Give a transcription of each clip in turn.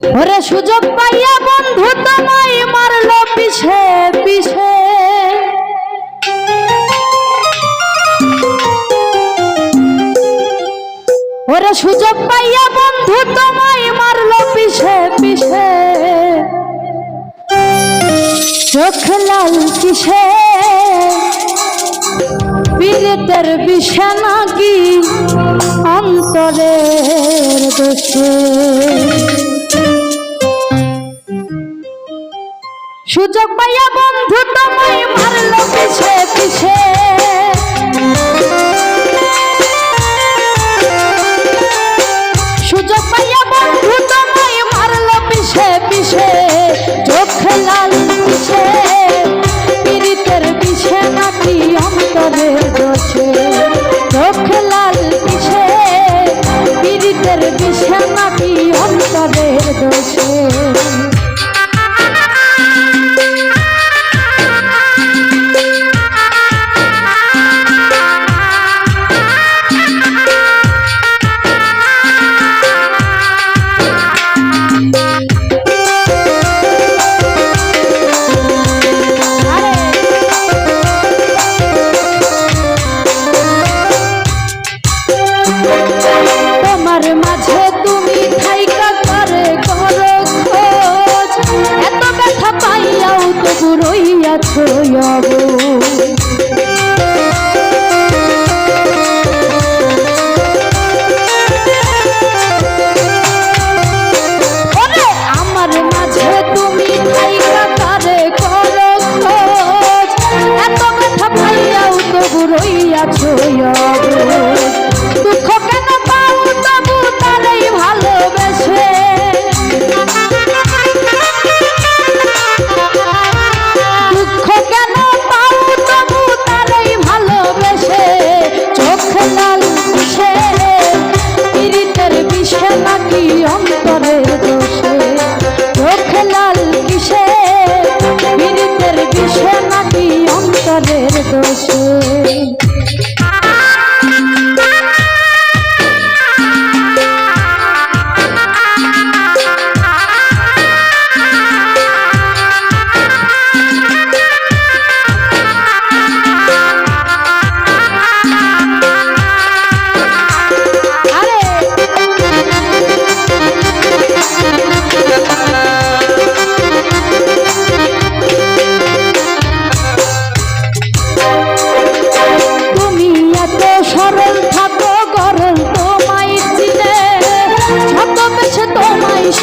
ওরে সুযোগ পাইয়া বন্ধু তোমায় মারলো পিছে পিছে। ওরে সুযোগ পাইয়া বন্ধু তোমায় মারলো পিছে পিছে। চোখ লাল কিসে? পীড়িতের বিছানা কি অন্তরের দোষে সুযোগ পাইয়া বন্ধু তোমায় মারলো পিছে পিছে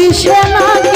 বিষে নাকি